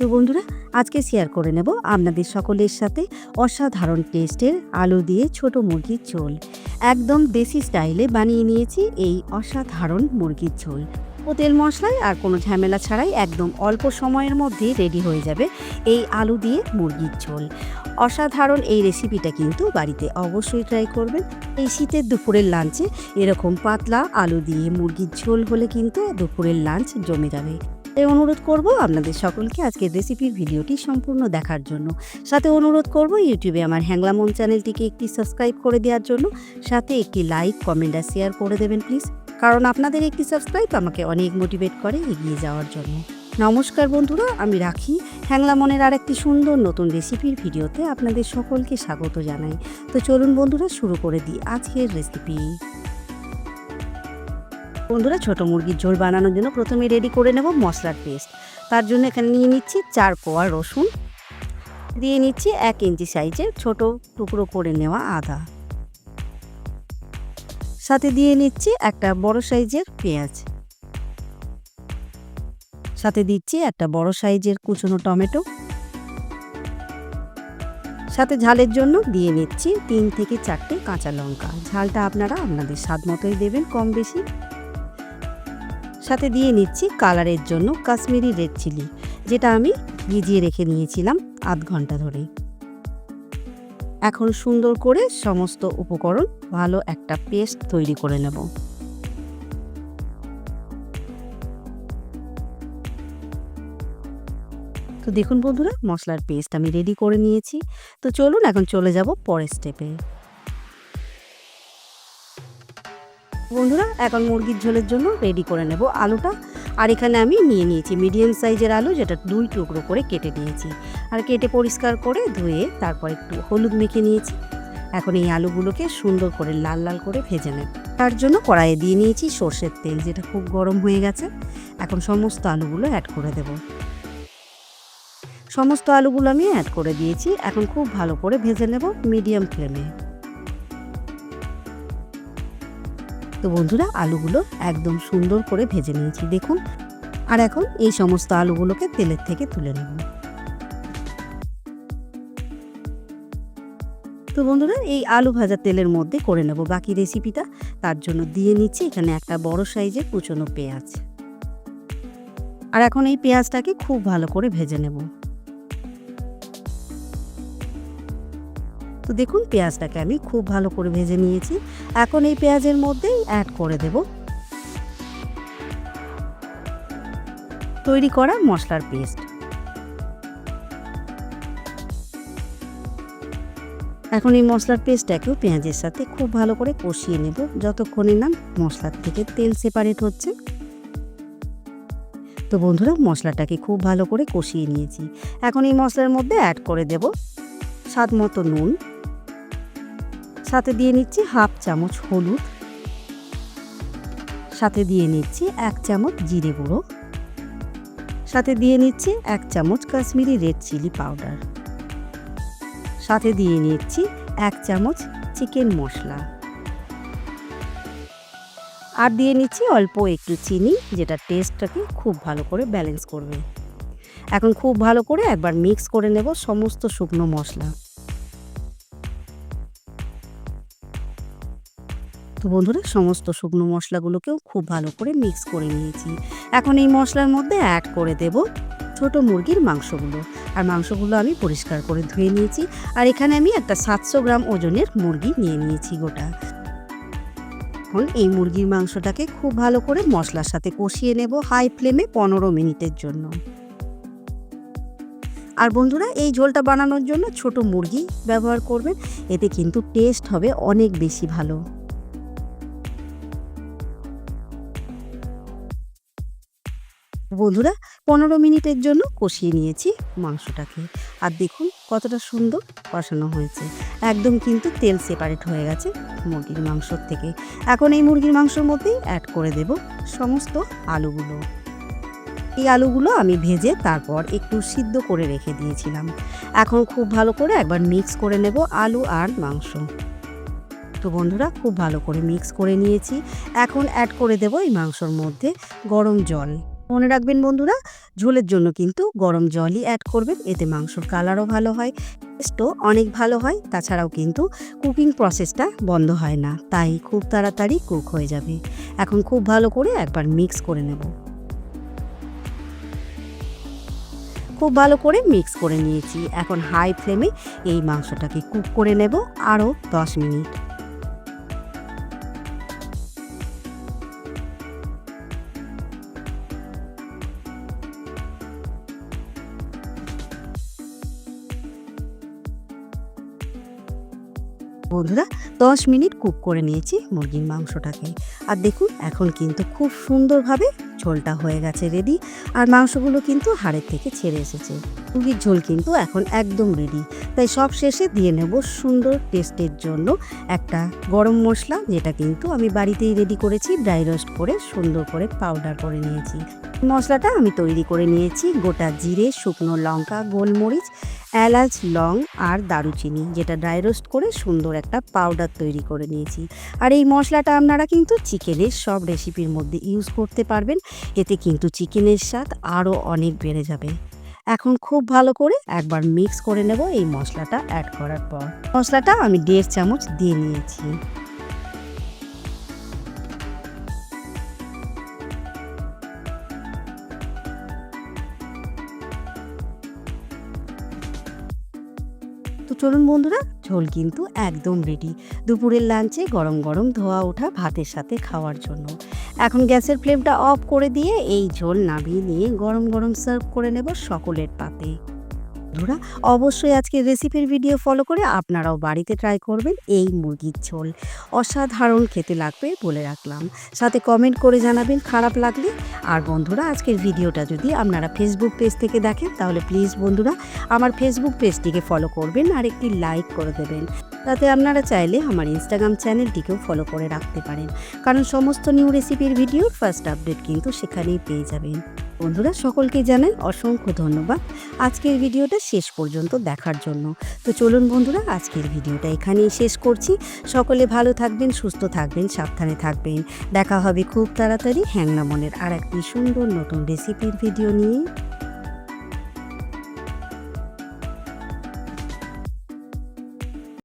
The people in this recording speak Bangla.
তো বন্ধুরা, আজকে শেয়ার করে নেব আপনাদের সকলের সাথে অসাধারণ টেস্টের আলু দিয়ে ছোট মুরগির ঝোল। একদম দেশি স্টাইলে বানিয়ে নিয়েছি এই অসাধারণ মুরগির ঝোল। ও তেল মশলায় আর কোনো ঝামেলা ছাড়াই একদম অল্প সময়ের মধ্যে রেডি হয়ে যাবে এই আলু দিয়ে মুরগির ঝোল। অসাধারণ এই রেসিপিটা কিন্তু বাড়িতে অবশ্যই ট্রাই করবেন। এই শীতের দুপুরের লাঞ্চে এরকম পাতলা আলু দিয়ে মুরগির ঝোল হলে কিন্তু দুপুরের লাঞ্চ জমে যাবে। তাই অনুরোধ করব আপনাদের সকলকে আজকের রেসিপির ভিডিওটি সম্পূর্ণ দেখার জন্য। সাথে অনুরোধ করব ইউটিউবে আমার হ্যাংলা মন চ্যানেলটিকে একটি সাবস্ক্রাইব করে দেওয়ার জন্য। সাথে একটি লাইক কমেন্ট আর শেয়ার করে দেবেন প্লিজ কারণ আপনাদের একটি সাবস্ক্রাইব আমাকে অনেক মোটিভেট করে এগিয়ে যাওয়ার জন্য। নমস্কার বন্ধুরা, আমি রাখি। হ্যাংলা মনের আর একটি সুন্দর নতুন রেসিপির ভিডিওতে আপনাদের সকলকে স্বাগত জানাই। তো চলুন বন্ধুরা, শুরু করে দিই আজকের রেসিপি বন্ধুরা, ছোট মুরগির ঝোল বানানোর জন্য প্রথমে রেডি করে নেব মশলার পেস্ট তার জন্য এখানে নিয়ে নিচ্ছি চার কোয়া রসুন। দিয়ে নিচ্ছি এক ইঞ্চি সাইজের ছোট টুকরো করে নেওয়া আদা। সাথে দিয়ে নিচ্ছি একটা বড় সাইজের পেঁয়াজ। সাথে দিচ্ছি একটা বড় সাইজের কুচনো টমেটো। সাথে ঝালের জন্য দিয়ে নিচ্ছি তিন থেকে চারটে কাঁচা লঙ্কা। ঝালটা আপনারা আপনাদের স্বাদ মতোই দেবেন, কম বেশি। সাথে দিয়ে নিচ্ছি কালারের জন্য কাশ্মীরি রেড চিলি, যেটা আমি ভিজিয়ে রেখে নিয়েছিলাম আধ ঘণ্টা ধরে এখন সুন্দর করে সমস্ত উপকরণ ভালো একটা পেস্ট তৈরি করে নেব। তো দেখুন বন্ধুরা, মশলার পেস্ট আমি রেডি করে নিয়েছি। তো চলুন এখন চলে যাব পরের স্টেপে। বন্ধুরা, এখন মুরগির ঝোলের জন্য রেডি করে নেব আলুটা। আর এখানে আমি নিয়ে নিয়েছি মিডিয়াম সাইজের আলু, যেটা দুই টুকরো করে কেটে নিয়েছি। আর কেটে পরিষ্কার করে ধুয়ে তারপর একটু হলুদ মেখে নিয়েছি। এখন এই আলুগুলোকে সুন্দর করে লাল লাল করে ভেজে নেব। তার জন্য কড়াইয়ে দিয়ে নিয়েছি সর্ষের তেল, যেটা খুব গরম হয়ে গেছে। এখন সমস্ত আলুগুলো অ্যাড করে দেব। সমস্ত আলুগুলো আমি অ্যাড করে দিয়েছি। এখন খুব ভালো করে ভেজে নেব মিডিয়াম ফ্লেমে তো বন্ধুরা, আলুগুলো একদম সুন্দর করে ভেজে নিয়েছি, দেখুন। আর এখন এই সমস্ত আলুগুলোকে তেলের থেকে তুলে নেব। তো বন্ধুরা, এই আলু ভাজা তেলের মধ্যে করে নেব বাকি রেসিপিটা তার জন্য দিয়ে নিচ্ছি এখানে একটা বড় সাইজের কুচনো পেঁয়াজ। আর এখন এই পেঁয়াজটাকে খুব ভালো করে ভেজে নেব। তো দেখুন পেঁয়াজটাকে আমি খুব ভালো করে ভেজে নিয়েছি। এখন এই পেঁয়াজের মধ্যেই অ্যাড করে দেব তৈরি করা মশলার পেস্ট এখন এই মশলার পেস্টটাকেও পেঁয়াজের সাথে খুব ভালো করে কষিয়ে নেব। যতক্ষণে না মশলার থেকে তেল সেপারেট হচ্ছে। তো বন্ধুরা, মশলাটাকে খুব ভালো করে কষিয়ে নিয়েছি। এখন এই মশলার মধ্যে অ্যাড করে দেব স্বাদ মতো নুন। সাথে দিয়ে নিচ্ছি হাফ চামচ হলুদ। সাথে দিয়ে নিচ্ছি এক চামচ জিরে গুঁড়ো। সাথে দিয়ে নিচ্ছি এক চামচ কাশ্মীরি রেড চিলি পাউডার। সাথে দিয়ে নিচ্ছি এক চামচ চিকেন মশলা। আর দিয়ে নিচ্ছি অল্প একটু চিনি, যেটা টেস্টটাকে খুব ভালো করে ব্যালেন্স করবে। এখন খুব ভালো করে একবার মিক্স করে নেব সমস্ত শুকনো মশলা। তো বন্ধুরা, সমস্ত শুকনো মশলাগুলোকেও খুব ভালো করে মিক্স করে নিয়েছি। এখন এই মশলার মধ্যে অ্যাড করে দেব ছোট মুরগির মাংসগুলো। আর মাংসগুলো আমি পরিষ্কার করে ধুয়ে নিয়েছি। আর এখানে আমি একটা সাতশো গ্রাম ওজনের মুরগি নিয়ে নিয়েছি গোটা। এখন এই মুরগির মাংসটাকে খুব ভালো করে মশলার সাথে কষিয়ে নেব হাই ফ্লেমে পনেরো মিনিটের জন্য। আর বন্ধুরা, এই ঝোলটা বানানোর জন্য ছোট মুরগি ব্যবহার করবেন, এতে কিন্তু টেস্ট হবে অনেক বেশি ভালো। বন্ধুরা, পনেরো মিনিটের জন্য কষিয়ে নিয়েছি মাংসটাকে। আর দেখুন কতটা সুন্দর কষানো হয়েছে। একদম কিন্তু তেল সেপারেট হয়ে গেছে মুরগির মাংসর থেকে। এখন এই মুরগির মাংসর মধ্যেই অ্যাড করে দেব সমস্ত আলুগুলো। এই আলুগুলো আমি ভেজে তারপর একটু সিদ্ধ করে রেখে দিয়েছিলাম। এখন খুব ভালো করে একবার মিক্স করে নেব আলু আর মাংস। তো বন্ধুরা, খুব ভালো করে মিক্স করে নিয়েছি। এখন অ্যাড করে দেব এই মাংসর মধ্যে গরম জল। মনে রাখবেন বন্ধুরা, ঝোলের জন্য কিন্তু গরম জলই অ্যাড করবেন, এতে মাংসর কালারও ভালো হয় টেস্টও অনেক ভালো হয়, তাছাড়াও কিন্তু কুকিং প্রসেসটা বন্ধ হয় না, তাই খুব তাড়াতাড়ি কুক হয়ে যাবে। এখন খুব ভালো করে একবার মিক্স করে নেব। খুব ভালো করে মিক্স করে নিয়েছি, এখন হাই ফ্লেমে এই মাংসটাকে কুক করে নেব, আরও দশ মিনিট। বন্ধুরা, দশ মিনিট কুক করে নিয়েছি মুরগির মাংসটাকে। আর দেখুন, এখন কিন্তু খুব সুন্দরভাবে ঝোলটা হয়ে গেছে রেডি আর মাংসগুলো কিন্তু হাড়ের থেকে ছেড়ে এসেছে। মুরগির ঝোল কিন্তু এখন একদম রেডি তাই সব শেষে দিয়ে নেব সুন্দর টেস্টের জন্য একটা গরম মশলা, যেটা কিন্তু আমি বাড়িতেই রেডি করেছি ড্রাই রোস্ট করে সুন্দর করে পাউডার করে নিয়েছি। মশলাটা আমি তৈরি করে নিয়েছি গোটা জিরে, শুকনো লঙ্কা, গোলমরিচ এলাচ, লং আর দারুচিনি, যেটা ড্রাই রোস্ট করে সুন্দর একটা পাউডার তৈরি করে নিয়েছি। আর এই মশলাটা আপনারা কিন্তু চিকেনের সব রেসিপির মধ্যে ইউজ করতে পারবেন। এতে কিন্তু চিকেনের স্বাদ আরও অনেক বেড়ে যাবে। এখন খুব ভালো করে একবার মিক্স করে নেব এই মশলাটা অ্যাড করার পর। মশলাটা আমি দেড় চামচ দিয়ে নিয়েছি। তো চলুন বন্ধুরা, ঝোল কিন্তু একদম রেডি দুপুরের লাঞ্চে গরম গরম ধোয়া ওঠা ভাতের সাথে খাওয়ার জন্য। এখন গ্যাসের ফ্লেমটা অফ করে দিয়ে এই ঝোল নামিয়ে নিয়ে গরম গরম সার্ভ করে নেব সকলের পাতে। বন্ধুরা, অবশ্যই আজকে রেসিপির ভিডিও ফলো করে আপনারাও বাড়িতে ট্রাই করবেন এই মুরগির ঝোল। অসাধারণ খেতে লাগবে বলে রাখলাম। সাথে কমেন্ট করে জানাবেন খারাপ লাগলে। আর বন্ধুরা, আজকের ভিডিওটা যদি আপনারা ফেসবুক পেজ থেকে দেখেন, তাহলে প্লিজ বন্ধুরা, আমার ফেসবুক পেজটিকে ফলো করবেন আর একটি লাইক করে দেবেন। তাতে আপনারা চাইলে আমার ইনস্টাগ্রাম চ্যানেলটিকেও ফলো করে রাখতে পারেন। কারণ সমস্ত নিউ রেসিপির ভিডিওর ফার্স্ট আপডেট কিন্তু সেখানেই পেয়ে যাবেন। বন্ধুরা সকলকে জানাই অসংখ্য ধন্যবাদ। আজকের ভিডিওটা শেষ পর্যন্ত দেখার জন্য। তো চলুন বন্ধুরা, আজকের ভিডিওটা এখানেই শেষ করছি। সকলে ভালো থাকবেন, সুস্থ থাকবেন, সাবধানে থাকবেন। দেখা হবে খুব তাড়াতাড়ি। হ্যাংলা মনের আর একটি সুন্দর নতুন রেসিপির ভিডিও নিয়ে।